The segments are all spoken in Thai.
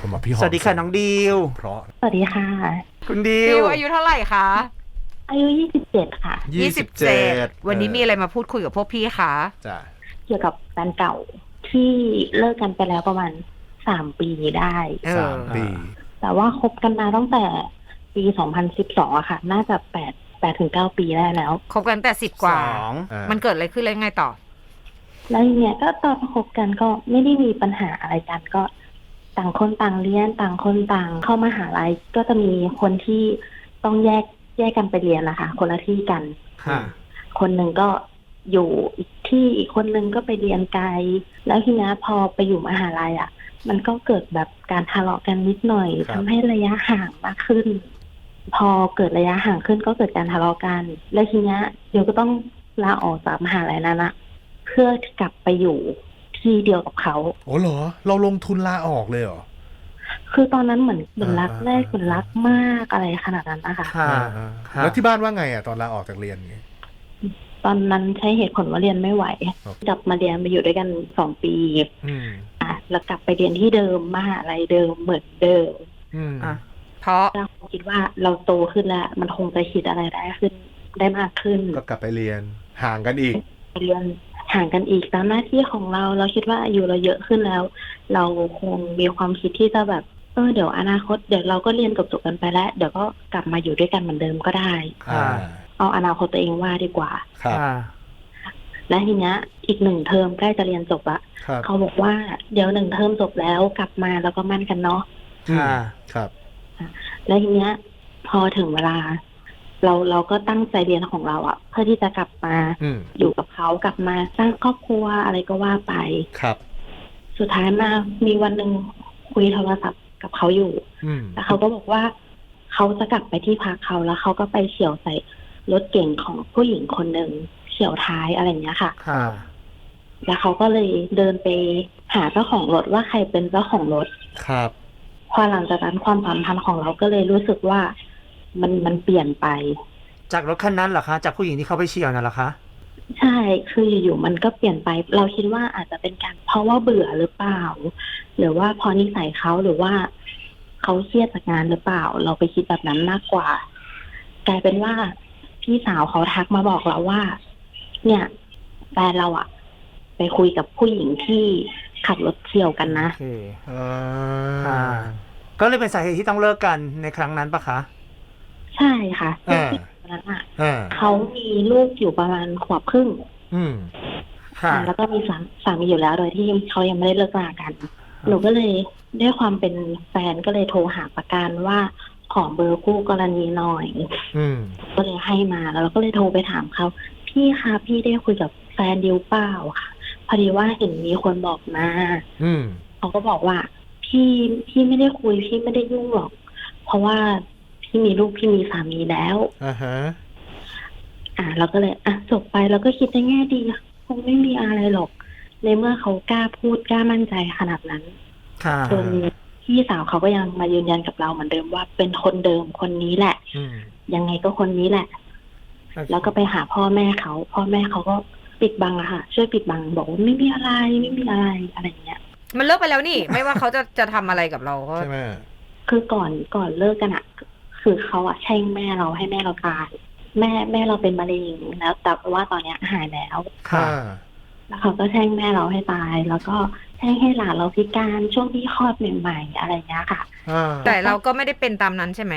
ผมบอกพี่หอมสวัสดีค่ะน้องดิวเพราะสวัสดีค่ะ คุณดิดิววอายุเท่าไหร่คะอายุ 27 ค่ะวันนี้มีอะไรมาพูดคุยกับพวกพี่คะจ้ะเกี่ยวกับแฟนเก่าที่เลิกกันไปแล้วประมาณ 3 ปีได้ เอสาอมปีแต่ว่าคบกันมาตั้งแต่ปี 2012อะค่ะ น่าจะ8 8ถึง9ปีได้แล้ว คบกันแต่สิบกว่า สองอ่ามันเกิดอะไรขึ้นแล้วยังไงต่อ แล้วทีเนี้ยก็ตอนคบกันก็ไม่ได้มีปัญหาอะไรกันก็ ต่างคนต่างเรียนต่างคนต่างเข้ามาหาลัยก็จะมีคนที่ต้องแยกแยกกันไปเรียนนะคะคนละที่กัน ค่ะ คนหนึ่งก็อยู่อีกที่อีกคนหนึ่งก็ไปเรียนไกล แล้วทีนี้พอไปอยู่มหาลัยอะ มันก็เกิดแบบการทะเลาะกันนิดหน่อยทำให้ระยะห่างมากขึ้น พอเกิดระยะห่างขึ้นก็เกิดการทะเลาะกัน แล้วทีนี้เดี๋ยวก็ต้องลาออกจากมหาลัยนั้นนะเพื่อกลับไปอยู่ ที่เดียวกับเขาโอ้เหรอ เราลงทุนลาออกเลยเหรอ คือตอนนั้นเหมือนเหมือนรักอ่าแรกเหมือนรักมากอะไรขนาดนั้นนะคะค่ะอ่าค่ะแล้วที่บ้านว่าไงอะตอนลาออกจากเรียนไงตอนนั้นใช้เหตุผลว่าเรียนไม่ไหวครับกลับมาเรียนมาอยู่ด้วยกันสองปีอืมอะแล้วกลับไปเรียนที่เดิมมหาลัยเดิมเหมือนเดิมอืมอะเพราะเราคิดว่าเราโตขึ้นแล้ว มันคงจะคิดอะไรได้ขึ้นได้มากขึ้น ก็กลับไปเรียนห่างกันอีกไปเรียน ห่างกันอีกตามหน้าที่ของเรา เราคิดว่าอายุเราเยอะขึ้นแล้ว เราคงมีความคิดที่จะแบบเออเดี๋ยวอนาคตเดี๋ยวเราก็เรียนจบๆกันไปแล้ว เดี๋ยวก็กลับมาอยู่ด้วยกันเหมือนเดิมก็ได้อ่าเอาอนาคตตัวเองว่าดีกว่า ครับค่ะและทีเนี้ยอีกหนึ่งเทอมใกล้จะเรียนจบละครับเขาบอกว่าเดี๋ยวหนึ่งเทอมจบแล้วกลับมาแล้วก็มั่นกันเนาะค่ะครับ แล้วทีเนี้ย พอถึงเวลา เราเราก็ตั้งใจเรียนของเราอะเพื่อที่จะกลับมาอืมอยู่กับเขากลับมาสร้างครอบครัวอะไรก็ว่าไป ครับ สุดท้ายมามีวันหนึ่งคุยโทรศัพท์กับเขาอยู่ อืมแล้วเขาก็บอกว่าเขาจะกลับไปที่พักเขาแล้วเขาก็ไปเฉียวใส่รถเก่งของผู้หญิงคนหนึ่งเฉียวท้ายอะไรอย่างเงี้ยค่ะ ค่ะ แล้วเขาก็เลยเดินไปหาเจ้าของรถว่าใครเป็นเจ้าของรถ ครับ พอหลังจากนั้นความสัมพันธ์ของเราก็เลยรู้สึกว่า มันมันเปลี่ยนไป จากรถคันนั้นเหรอคะ จากผู้หญิงที่เขาไปเฉียวน่ะเหรอคะ ใช่ คืออยู่ๆมันก็เปลี่ยนไป เราคิดว่าอาจจะเป็นการเพราะว่าเบื่อหรือเปล่า หรือว่าเพอนิสัยเขาหรือว่าเขาเครียดจากงานหรือเปล่า เราไปคิดแบบนั้นมากกว่า กลายเป็นว่าพี่สาวเขาทักมาบอกเราว่า เนี่ยแฟนเราอะไปคุยกับผู้หญิงที่ขับรถเฉียวกันนะ โอเคอ่าอ่าก็เลยเป็นสาเหตุที่ต้องเลิกกันในครั้งนั้นปะคะ ใช่ค่ะอ่า ตอนนั้นอะอ่า เขามีลูกอยู่ประมาณขวบครึ่งอืม ค่ะอ่าแล้วก็มีสาสามีอยู่แล้วโดยที่เขายังไม่ได้เลิกรากัน หนูก็เลยด้วยความเป็นแฟนก็เลยโทรหาประกันว่าขอเบอร์คู่กรณีหน่อย อืม ก็เลยให้มาแล้วเราก็เลยโทรไปถามเขาพี่คะพี่ได้คุยกับแฟนดิวเปล่าค่ะพอดีว่าเห็นมีคนบอกมา อืม เขาก็บอกว่า พี่พี่ไม่ได้คุยพี่ไม่ได้ยุ่งหรอก เพราะว่า พี่มีลูกพี่มีสามีแล้วอ่าฮะอ่าเราก็เลยอะจบไปเราก็คิดในแง่ดีคงไม่มีอะไรหรอก ในเมื่อเขากล้าพูดกล้ามั่นใจขนาดนั้นค่ะจนพี่สาวเขาก็ยังมายืนยันกับเราเหมือนเดิมว่าเป็นคนเดิมคนนี้แหละอืมยังไงก็คนนี้แหละ แล้วก็ไปหาพ่อแม่เขา พ่อแม่เขาก็ปิดบังอะค่ะ ช่วยปิดบังบอกว่าไม่มีอะไรไม่มีอะไรอะไรอย่างเงี้ย มันเลิกไปแล้วนี่ ไม่ว่าเขาจะจะทำอะไรกับเราก็ใช่ไหมคือก่อนก่อนเลิกกันอะ คือเขาอะแช่งแม่เราให้แม่เราตายแม่แม่เราเป็นมะเร็งแล้ว แต่ว่าตอนเนี้ยหายแล้ว ค่ะอ่าแล้วเขาก็แช่งแม่เราให้ตาย แล้วก็แช่งให้หลานเราพิการช่วงที่คลอดใหม่ๆอะไรอย่างเงี้ยค่ะ อ่า แต่เราก็ไม่ได้เป็นตามนั้นใช่ไหม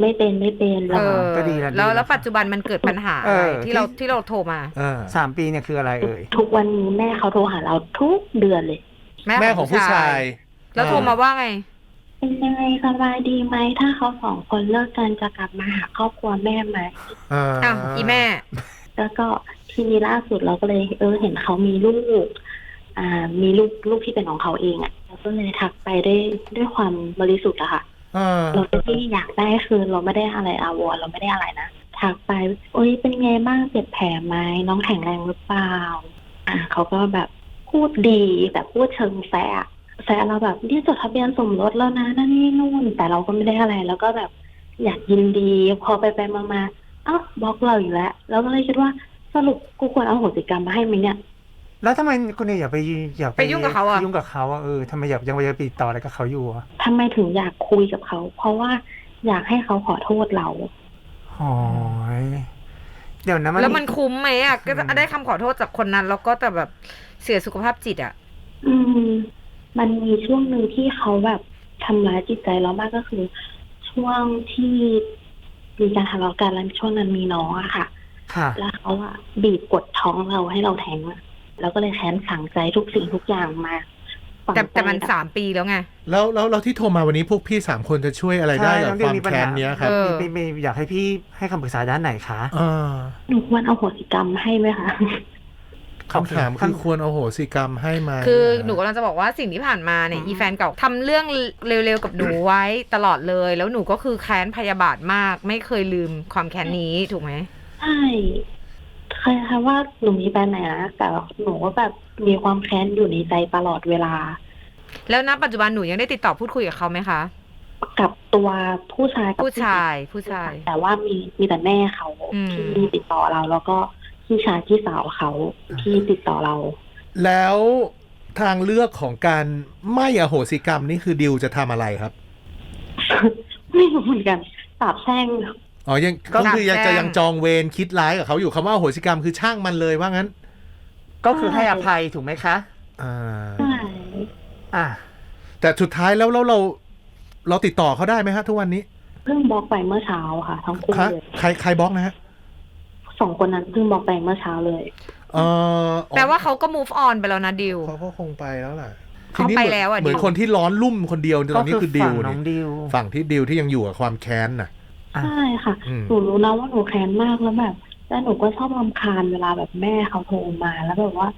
ไม่เป็นไม่เป็นเอเราอก็ดีแล้วดีแล้วแล้วแล้วปัจจุบันมันเกิดปัญหาอะไรเออที่เราที่ที่เราโทรมาอ่าสามปีเนี่ยคืออะไรเอ่ย ทุกวันนี้แม่เขาโทรหาเราทุกเดือนเลย แม่ของผู้ชาย แล้วโทรมาว่าไง เป็นยังไงสบายดีไหมถ้าเขาสองคนเลิกกันจะกลับมาหาครอบครัวแม่ไหมอ่าอ้าวอีแม่ แล้วก็ทีนี้ล่าสุดเราก็เลย เออเห็นเขามีลูก อ่า มีลูกลูกที่เป็นของเขาเองอะ่ะเราก็เลยทักไปด้วยด้วยความบริสุทธิ์อะค่ะ อ่าเราไม่ได้อยากได้คือเราไม่ได้อะไรอาวรณ์เราไม่ได้อะไรนะทักไปโอ้ยเป็นไงบ้างเจ็บแผลไหมน้องแข็งแรงหรือเปล่า อ่าเขาก็แบบพูดดีแบบพูดเชิงแซะ แซะเราแบบเนี่ยจดทะเบียนสมรสแล้วนะนั่นนี่นู่น แต่เราก็ไม่ได้อะไร แล้วก็แบบอยากยินดี พอไปไปมามาเอ้าบล็อกเราอยู่แล้วเราก็เลยคิดว่าสรุปกูควรเอาโหสิกรรมมาให้ไหมเนี่ย แล้วทำไมคุณเนี่ยอย่าไปอย่าไปยุ่งกับเขาอะ ยุ่งกับเขาอะเออทำไมอยากยังไปติดต่ออะไรกับเขาอยู่อะทำไมถึงอยากคุยกับเขา เพราะว่าอยากให้เขาขอโทษเราโอ้ยเดี๋ยวนะมัน แล้วมันคุ้มไหมอะก็จะอืมได้คำขอโทษจากคนนั้น แล้วก็แต่แบบเสียสุขภาพจิตอะ อืม มันมีช่วงหนึ่งที่เขาแบบทำร้ายจิตใจเรามากก็คือ ช่วงที่มีการทะเลาะกันแล้วช่วงนั้นมีน้องอะค่ะ ค่ะ แล้วเขาอะบีบกดท้องเราให้เราแท้งอะแล้วก็เลยแค้นฝังใจทุกสิ่งทุกอย่างมาฝังแต่แต่ใจมันกับ สามปีแล้วไง แล้วแล้วแล้วที่โทรมาวันนี้พวกพี่สามคนจะช่วยอะไรได้ใช่กับน้องดิคววามมีปัญหาแค้นเนี้ยครับเออไม่ไม่อยากให้พี่ให้คำปรึกษาด้านไหนคะอ่าหนูควรเอาโหสิกรรมให้ไหมคะ คำถามคือควรเอาโหสิกรรมให้ไหมคือหนูกำลังจะบอกว่าสิ่งที่ผ่านมาเนี่ยอีแฟนเก่าทำเรื่องเร็วๆกับหนูไว้ตลอดเลย แล้วหนูก็คือแค้นพยาบาทมาก ไม่เคยลืมความแค้นนี้ถูกไหมใช่เคยค่ะว่าหนูมีแฟนไหนนะแต่หนูก็แบบมีความแค้นอยู่ในใจตลอดเวลา แล้วณปัจจุบันหนูยังได้ติดต่อพูดคุยกับเขาไหมคะกับตัวผู้ชายกับผู้ชายผู้ชาย แต่ว่ามีมีแต่แม่เขาอืมที่ติดต่อเราแล้วก็ พี่ชายพี่สาวเขาที่ติดต่อเรา แล้วทางเลือกของการไม่อโหสิกรรมนี่คือดิวจะทำอะไรครับ ไม่รู้เหมือนกันสาบแช่งอ๋อยังก็ก็คือยังแจ้จะงยังจองเวรคิดร้ายกับเขาอยู่คำว่าอโหสิกรรมคือช่างมันเลยว่างั้น ก็คือให้อภัยถูกไหมคะอ่าใช่อะแต่สุดท้ายแล้วแล้วเรา เราติดต่อเขาได้ไหมฮะทุกวันนี้ เพิ่งบล็อกไปเมื่อเช้าค่ะทั้งคู่คะเลย ใครใครบล็อกนะฮะ สองคนนั้นเพิ่งบล็อกไปเมื่อเช้าเลย เออแปลว่าเขาก็ move on ไปแล้วนะดิว เขาก็คงไปแล้วล่ะเขาทีนี้ไปเหมืนแล้วอะเหมือนดิว คนที่ร้อนลุ่มคนเดียวตอนนี้คือดิวฝั่งน้องนี่ดิว ฝั่งที่ดิวที่ยังอยู่กับความแค้นน่ะ อะ ใช่ค่ะ อืม หนูรู้นะว่าหนูแค้นมากแล้วแบบแต่หนูก็ชอบรำคาญเวลาแบบแม่เขาโทรมาแล้วแบบว่า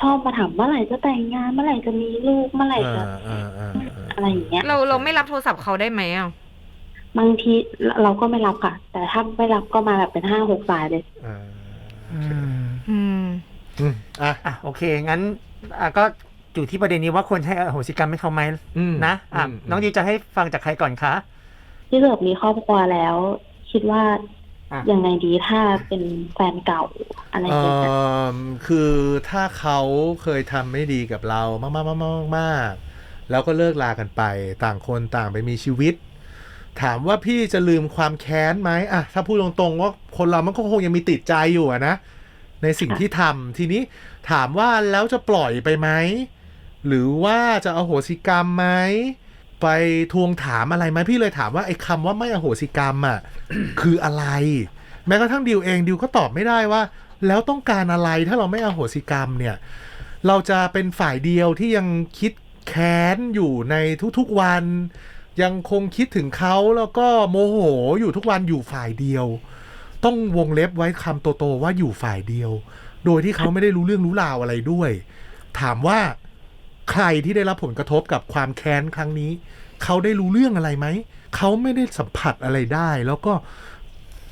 ชอบมาถามเมื่อไหร่จะแต่งงานเมื่อไหร่จะมีลูกเมื่อไหร่จะอ่าอ่าอ่าอ่า อะไรอย่างเงี้ยเราเราไม่รับโทรศัพท์เขาได้ไหมอะ บางทีเราก็ไม่รับค่ะ แต่ถ้าไม่รับก็มาแบบเป็นห้าหกสายเลย อ่าอืมอืมอืมอะอะโอเค งั้นอะก็อยู่ที่ประเด็นนี้ว่าควรให้อโหสิกรรมให้เขาไหมอืมนะอะมน้องดิวจะให้ฟังจากใครก่อนคะ ที่เกิดมีครอบครัวแล้ว คิดว่าอะ ยังไงดีถ้าเป็นแฟนเก่าอะไรเออย่างเงี้ยอคือถ้าเขาเคยทำไม่ดีกับเรามากมากมากมากมากๆแล้วก็เลิกลากันไป ต่างคนต่างไปมีชีวิต ถามว่าพี่จะลืมความแค้นไหมอะถ้าพูดตรงๆว่าคนเรามันก็คงยังมีติดใจอยู่อะนะในสิ่งที่ทำทีนี้ถามว่าแล้วจะปล่อยไปไหมหรือว่าจะอโหสิกรรมไหมไปทวงถามอะไรไหมพี่เลยถามว่าไอ้คำว่าไม่อโหสิกรรมอะคืออะไร แม้กระทั่งดิวเองดิวก็ตอบไม่ได้ว่า แล้วต้องการอะไรถ้าเราไม่อโหสิกรรมเนี่ย เราจะเป็นฝ่ายเดียวที่ยังคิดแค้นอยู่ในทุกๆวัน ยังคงคิดถึงเขาแล้วก็โมโหอยู่ทุกวันอยู่ฝ่ายเดียว ต้องวงเล็บไว้คำโตๆว่าอยู่ฝ่ายเดียว โดยที่เขาไม่ได้รู้เรื่องรู้ราวอะไรด้วย ถามว่าใครที่ได้รับผลกระทบกับความแค้นครั้งนี้ เขาได้รู้เรื่องอะไรไหม เขาไม่ได้สัมผัสอะไรได้ แล้วก็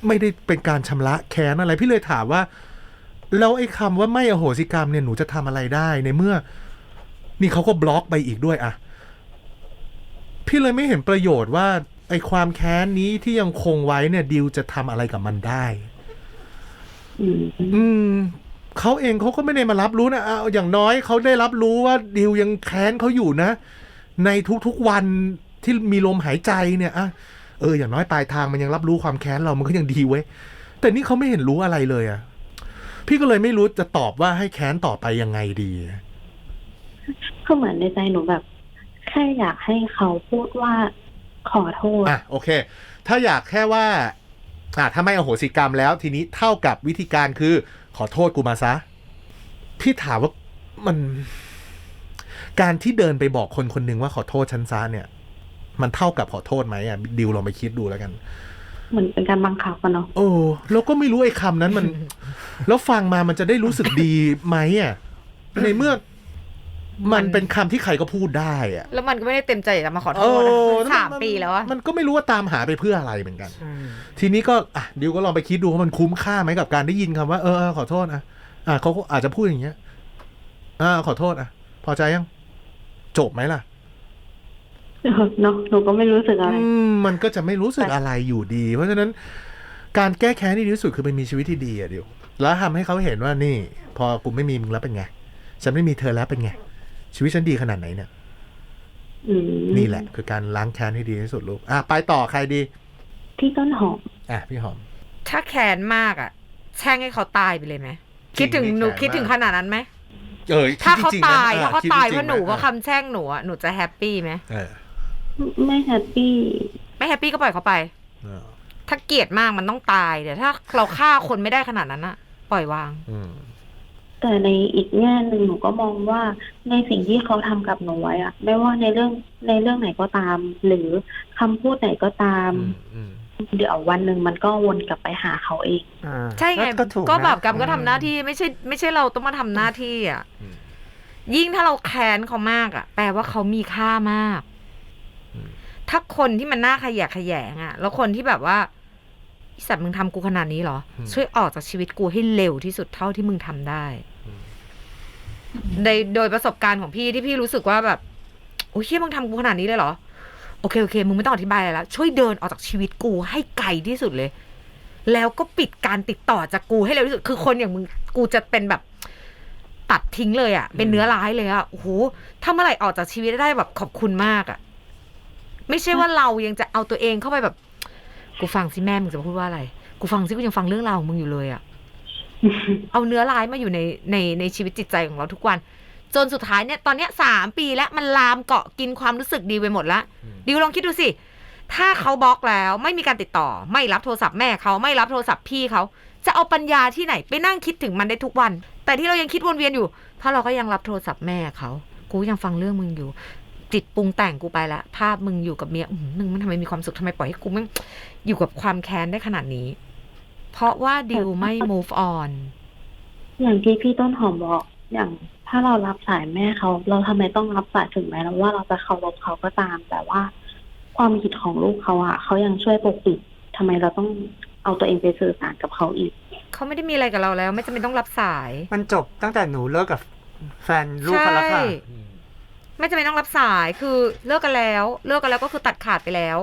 ไม่ได้เป็นการชำระแค้นอะไร พี่เลยถามว่าแล้วไอ้คำว่าไม่อโหสิกรรมเนี่ยหนูจะทำอะไรได้ในเมื่อ นี่เขาก็บล็อกไปอีกด้วยอะ พี่เลยไม่เห็นประโยชน์ว่าไอความแค้นนี้ที่ยังคงไว้เนี่ยดิวจะทำอะไรกับมันได้อืมอืมเขาเองเขาก็ไม่ได้มารับรู้นะเอาอย่างน้อยเขาได้รับรู้ว่าดิวยังแค้นเขาอยู่นะ ในทุกๆวันที่มีลมหายใจเนี่ยอะเอออย่างน้อยปลายทางมันยังรับรู้ความแค้นเรามันก็ยังดีเว้ยแต่นี่เขาไม่เห็นรู้อะไรเลยอะพี่ก็เลยไม่รู้จะตอบว่าให้แค้นต่อไปยังไงดี ก็เหมือนในใจหนูแบบ แค่อยากให้เขาพูดว่าขอโทษ อะโอเค ถ้าอยากแค่ว่าอะถ้าไม่อโหสิกรรมแล้วทีนี้เท่ากับวิธีการคือ ขอโทษกูมาซะ พี่ถามว่ามัน การที่เดินไปบอกคนคนหนึ่งว่าขอโทษฉันซะเนี่ย มันเท่ากับขอโทษไหมอะดิวลองไปคิดดูแล้วกัน เหมือนเป็นการบังคับกันเนาะโอ้แล้วก็ไม่รู้ไอ้คำนั้นมัน แล้วฟังมามันจะได้รู้สึกดีไหมอะในเมื่อ มันเป็นคำที่ใครก็พูดได้อะแล้วมันก็ไม่ได้เต็มใจจะมาขอโทษเอนะอสามปีแล้วอะมันก็ไม่รู้ว่าตามหาไปเพื่ออะไรเหมือนกันอืมทีนี้ก็อะดิวก็ลองไปคิดดูว่ามันคุ้มค่าไหมกับการได้ยินคำว่าเออเออขอโทษอะอะเขาก็อาจจะพูดอย่างเงี้ยอ่าขอโทษอะ พอใจยัง จบไหมล่ะเนาะหนูก็ไม่รู้สึกอะไรอืมมันก็จะไม่รู้สึกอะไรอยู่ดี เพราะฉะนั้นการแก้แค้นที่ดีที่สุดคือไปมีชีวิตที่ดีอะดิวแล้วทำให้เขาเห็นว่านี่ พอกูไม่มีมึงแล้วเป็นไงฉันไม่มีเธอแล้วเป็นไง ชีวิตฉันดีขนาดไหนเนี่ยอืมนี่แหละ คือการล้างแค้นให้ดีที่สุดลูกอะไปต่อใครดี พี่ต้นหอมอะพี่หอม ถ้าแค้นมากอะ แช่งให้เขาตายไปเลยไหมคิดถึงจริงหนูไม่แค้นคิดถึงมากขนาดนั้นไหมเออถ้าเขาคิดจริงๆนะตายอะถ้าเขาคิดตายจเพงๆราะหนูอ่เพราะคำแช่งหนูอะหนูจะแฮปปี้ไหมเออไม่แฮปปี้ไม่แฮปปี้ก็ปล่อยเขาไปเออถ้าเกลียดมากมันต้องตายเดี๋ยวถ้าเราฆ่าคนไม่ได้ขนาดนั้นอะปล่อยวาง อืม แต่ในอีกแง่หนึ่งหนูก็มองว่าในสิ่งที่เขาทำกับหนูไว้อะไม่ว่าในเรื่องในเรื่องไหนก็ตาม หรือคำพูดไหนก็ตามอืมอืมเดี๋ยววันหนึ่งมันก็วนกลับไปหาเขาเองอ่าใช่ไงก็ถูกก็นะแบบกรรมก็ทำหน้าที่ไม่ใช่ ไม่ใช่เราต้องมาทำหน้าที่อะอืมยิ่งถ้าเราแค้นเขามากอะ แปลว่าเขามีค่ามากอืมถ้าคนที่มันน่าขยะแขยงอะ แล้วคนที่แบบว่าไอ้สัตว์มึงทำกูขนาดนี้เหรอ ช่วยออกจากชีวิตกูให้เร็วที่สุดเท่าที่มึงทำได้ ในโดยประสบการณ์ของพี่ที่พี่รู้สึกว่าแบบโอ้ยเฮียมึงทำกูขนาดนี้เลยเหรอ โอเคโอเคมึงไม่ต้องอธิบายอะไรแล้ว ช่วยเดินออกจากชีวิตกูให้ไกลที่สุดเลย แล้วก็ปิดการติดต่อจากกูให้เร็วที่สุด คือคนอย่างมึงกูจะเป็นแบบตัดทิ้งเลยอะ่ะ เป็นเนื้อร้ายเลยอะ่ะโอ้โหถ้าเมื่อไหร่ออกจากชีวิตได้แบบขอบคุณมากอะ่ะ ไม่ใช่ว่าเรายังจะเอาตัวเองเข้าไปแบบ กูฟังสิแม่มึงจะพูดว่าอะไร กูฟังสิกูยังฟังเรื่องราวของมึงอยู่เลยอะ เอาเนื้อร้ายมาอยู่ในในในชีวิตจิตใจของเราทุกวัน จนสุดท้ายเนี่ยตอนเนี้ยสามปีแล้วมันลามเกาะกินความรู้สึกดีไปหมดละอืมดิวลองคิดดูสิ ถ้าเขาบล็อกแล้วไม่มีการติดต่อ ไม่รับโทรศัพท์แม่เขาไม่รับโทรศัพท์พี่เขาจะเอาปัญญาที่ไหนไปนั่งคิดถึงมันได้ทุกวัน แต่ที่เรายังคิดวนเวียนอยู่ เพราะเราก็ยังรับโทรศัพท์แม่เขา กูยังฟังเรื่องมึงอยู่ จิตปรุงแต่งกูไปละ ภาพมึงอยู่กับเมียอืมมึงมันทำไมมีความสุขทำไมปล่อยให้กูแม่งอยู่กับความแค้นได้ขนาดนี้ เพราะว่าดิวไม่ move on อย่างที่พี่ต้นหอมบอก อย่างถ้าเรารับสายแม่เขา เราทำไมต้องรับสายถึงแม้ว่าเราจะเคารพเขาก็ตาม แต่ว่าความคิดของลูกเขาอะเขายังช่วยปกปิดทำไมเราต้องเอาตัวเองไปสื่อสารกับเขาอีก เขาไม่ได้มีอะไรกับเราแล้ว ไม่จำเป็นต้องรับสาย มันจบตั้งแต่หนูเลิกกับแฟนลูกเขาแล้วค่ะ ใช่ ไม่จำเป็นต้องรับสายคือเลิกกันแล้ว เลิกกันแล้วก็คือตัดขาดไปแล้ว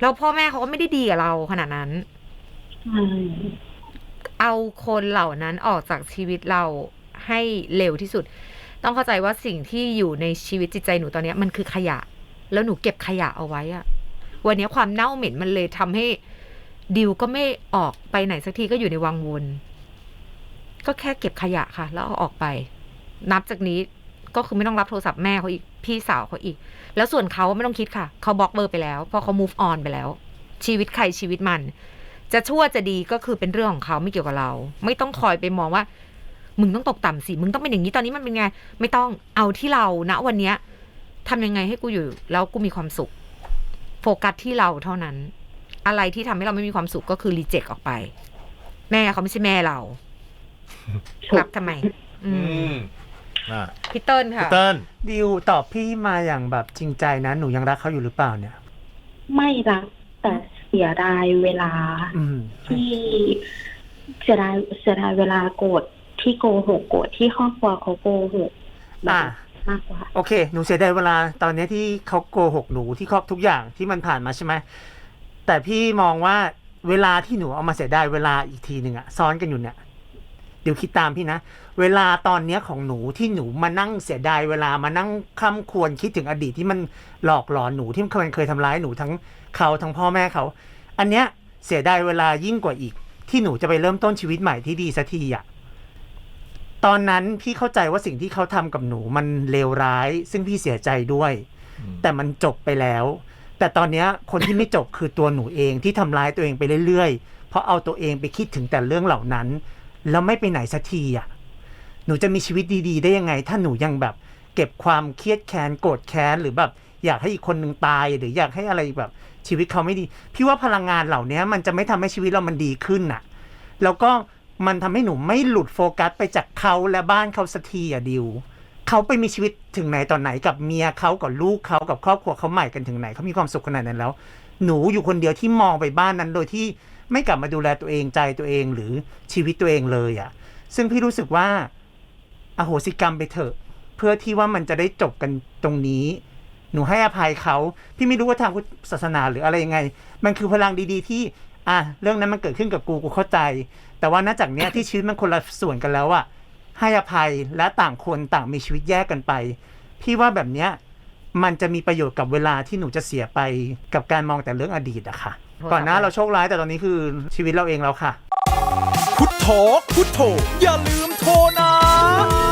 แล้วพ่อแม่เขาก็ไม่ได้ดีกับเราขนาดนั้น ใช่เอาคนเหล่านั้นออกจากชีวิตเราให้เร็วที่สุด ต้องเข้าใจว่าสิ่งที่อยู่ในชีวิตจิตใจหนูตอนนี้มันคือขยะ แล้วหนูเก็บขยะเอาไว้อะวันนี้ความเน่าเหม็นมันเลยทำให้ดิวก็ไม่ออกไปไหนสักทีก็อยู่ในวังวนก็แค่เก็บขยะค่ะ แล้วเอาออกไป นับจากนี้ก็คือไม่ต้องรับโทรศัพท์แม่เขาอีกพี่สาวเขาอีก แล้วส่วนเขาไม่ต้องคิดค่ะ เขาบล็อกเบอร์ไปแล้วเพราะเขา move on ไปแล้ว ชีวิตใครชีวิตมัน จะชั่วจะดีก็คือเป็นเรื่องของเขาไม่เกี่ยวกับเรา ไม่ต้องคอยไปมองว่า มึงต้องตกต่ำสิมึงต้องเป็นอย่างนี้ตอนนี้มันเป็นไง ไม่ต้องเอาที่เราณวันเนี้ยทำยังไงให้กูอยู่ แล้วกูมีความสุข โฟกัสที่เราเท่านั้น อะไรที่ทำให้เราไม่มีความสุขก็คือรีเจ็คออกไป แม่เขาไม่ใช่แม่เราถูรักบทำไม อือืมมอะพี่เติ้ลพี่ค่ะเติ้ลดิวตอบพี่มาอย่างแบบจริงใจนะ หนูยังรักเขาอยู่หรือเปล่าเนี่ย ไม่รักแต่เสียดายเวลาอืมที่เสียดายเสียดายเวลาโกรธที่โกหกโกรธที่ครอบครัวเขาโกหกแบบอ่ามากกว่า โอเค หนูเสียดายเวลาตอนเนี้ยที่เขาโกหกหนูที่ครอบทุกอย่างที่มันผ่านมาใช่ไหมแต่พี่มองว่าเวลาที่หนูเอามาเสียดายเวลาอีกทีหนึ่งอะซ้อนกันอยู่เนี่ยเดี๋ยวคิดตามพี่นะ เวลาตอนเนี้ยของหนูที่หนูมานั่งเสียดายเวลามานั่งคำควรคิดถึงอดีตที่มันหลอกหลอนหนูที่มันเคยทำร้ายหนูทั้งเขาทั้งพ่อแม่เขา อันเนี้ยเสียดายเวลายิ่งกว่าอีก ที่หนูจะไปเริ่มต้นชีวิตใหม่ที่ดีสักทีอะตอนนั้นพี่เข้าใจว่าสิ่งที่เขาทำกับหนูมันเลวร้าย ซึ่งพี่เสียใจด้วย แต่มันจบไปแล้ว แต่ตอนเนี้ยคนที่ไม่จบคือตัวหนูเองที่ทำร้ายตัวเองไปเรื่อยๆ เพราะเอาตัวเองไปคิดถึงแต่เรื่องเหล่านั้น แล้วไม่ไปไหนสักทีอะ หนูจะมีชีวิตดีๆ ได้ยังไง ถ้าหนูยังแบบ เก็บความเครียดแค้นโกรธแค้นหรือแบบ อยากให้อีกคนหนึ่งตายหรืออยากให้อะไรแบบ ชีวิตเขาไม่ดี พี่ว่าพลังงานเหล่านี้มันจะไม่ทำให้ชีวิตเรามันดีขึ้นน่ะ แล้วก็มันทำให้หนูไม่หลุดโฟกัสไปจากเขาและบ้านเขาสักทีอะดิวเขาไปมีชีวิตถึงไหนตอนไหนกับเมียเขากับลูกเขากับครอบครัวเขาใหม่กันถึงไหนเขามีความสุขขนาดนั้นแล้ว หนูอยู่คนเดียวที่มองไปบ้านนั้นโดยที่ไม่กลับมาดูแลตัวเองใจตัวเองหรือชีวิตตัวเองเลยอะ่ะ ซึ่งพี่รู้สึกว่า อโหสิกรรมไปเถอะ เพื่อที่ว่ามันจะได้จบกันตรงนี้ หนูให้อภัยเขา พี่ไม่รู้ว่าทางพุทธศาสนาหรืออะไรยังไง มันคือพลังดีๆ ที่อะเรื่องนั้นมันเกิดขึ้นกับกูกูเข้าใจ แต่ว่าณจากเนี้ยที่ชีวิตมันคนละส่วนกันแล้วอะให้อภัยและต่างคนต่างมีชีวิตแยกกันไป พี่ว่าแบบเนี้ยมันจะมีประโยชน์กับเวลาที่หนูจะเสียไปกับการมองแต่เรื่องอดีตอะค่ะ ก่อนหน้าเราโชคร้ายแต่ตอนนี้คือชีวิตเราเองแล้วค่ะ พุทโธพุทโธอย่าลืมโทรนะ Oh.